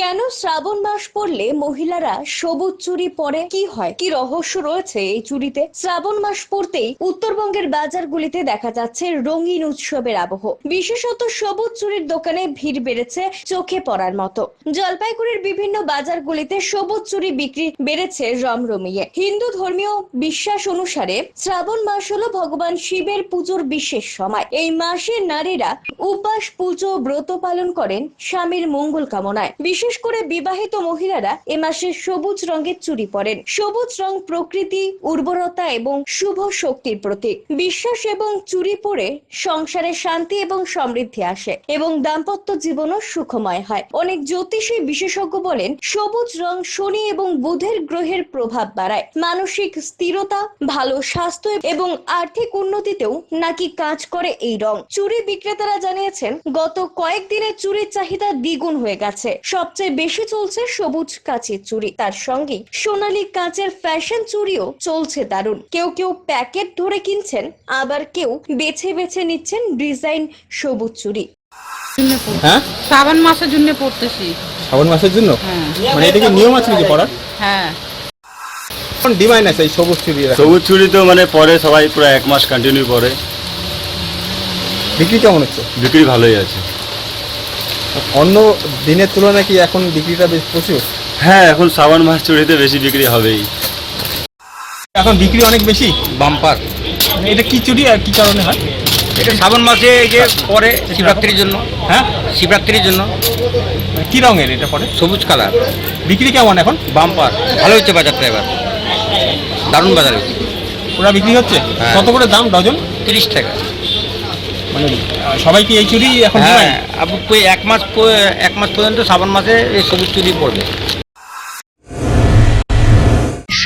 কেন শ্রাবণ মাস পড়লে মহিলারা সবুজ চুড়ি পরে? কি হয়? কি রহস্য রয়েছে এই চুড়িতে? শ্রাবণ মাস পড়তেই উত্তরবঙ্গের বাজারগুলিতে দেখা যাচ্ছে রঙিন উৎসবের আবহ। বিশেষত সবুজ চুড়ির দোকানে ভিড় বেড়েছে চোখে পড়ার মতো। জলপাইগুড়ির বিভিন্ন বাজারগুলিতে সবুজ চুরি বিক্রি বেড়েছে রমরমিয়ে। হিন্দু ধর্মীয় বিশ্বাস অনুসারে শ্রাবণ মাস হলো ভগবান শিবের পুজোর বিশেষ সময়। এই মাসে নারীরা উপবাস, পুজো, ব্রত পালন করেন স্বামীর মঙ্গল কামনায়। বিশেষ করে বিবাহিত মহিলারা এ মাসে সবুজ রঙের চুড়ি পরেন। সবুজ রং প্রকৃতি, উর্বরতা এবং শুভ শক্তির প্রতীক। বিশ্বাস এবং চুড়ি পরে সংসারে শান্তি এবং সমৃদ্ধি আসে এবং দাম্পত্য জীবনও সুখময় হয়। অনেক জ্যোতিষী বিশেষজ্ঞ বলেন, সবুজ রং শনি এবং বুধের গ্রহের প্রভাব বাড়ায়। মানসিক স্থিরতা, ভালো স্বাস্থ্য এবং আর্থিক উন্নতিতেও নাকি কাজ করে এই রং। চুরি বিক্রেতারা জানিয়েছেন, গত কয়েকদিনে চুরির চাহিদা দ্বিগুণ হয়ে গেছে। সবচেয়ে বেশি চলছে সবুজ কাচের চুড়ি। তার সঙ্গে সোনালী কাচের ফ্যাশন চুড়িও চলছে দারুণ। কেউ কেউ প্যাকেট ধরে কিনছেন আবার কেউ বেছে বেছে নিচ্ছেন ডিজাইন সবুজ চুড়ি। হ্যাঁ? শ্রাবণ মাসের জন্য পড়তেছি। শ্রাবণ মাসের জন্য? হ্যাঁ। মানে এটা কি নিয়ম আছে নাকি পড়ার? হ্যাঁ। কোন ডিমান্ড আছে এই সবুজ চুরি সবুজ চুরি তো মানে পরে সবাই পুরো এক মাস কন্টিনিউ করে বিক্রি কেমন হচ্ছে? বিক্রি ভালোই আছে। অন্য দিনের তুলনায় কি এখন বিক্রিটা বেশ প্রচুর? হ্যাঁ এখন শ্রাবণ মাস চুরিতে বেশি বিক্রি হবেই। এখন বিক্রি অনেক বেশি? বাম্পার। মানে এটা কি চুরি আর কি কারণে হয়? এটা শ্রাবণ মাসে এই যে পরে শিবরাত্রির জন্য। হ্যাঁ? শিবরাত্রির জন্য। মানে কি রঙের এটা পরে? সবুজ কালার। বিক্রি কেমন এখন? বাম্পার। ভালো হচ্ছে বাজারটা এবার। দারুণ বাজার হচ্ছে ওরা বিক্রি হচ্ছে? হ্যাঁ। কত করে দাম ডজন? তিরিশ টাকা। মানে সবাই কি এই চুরি এখন হ্যাঁ? এক মাস এক মাস পর্যন্ত শ্রাবণ মাসে এই সবুজ চুরি পড়বে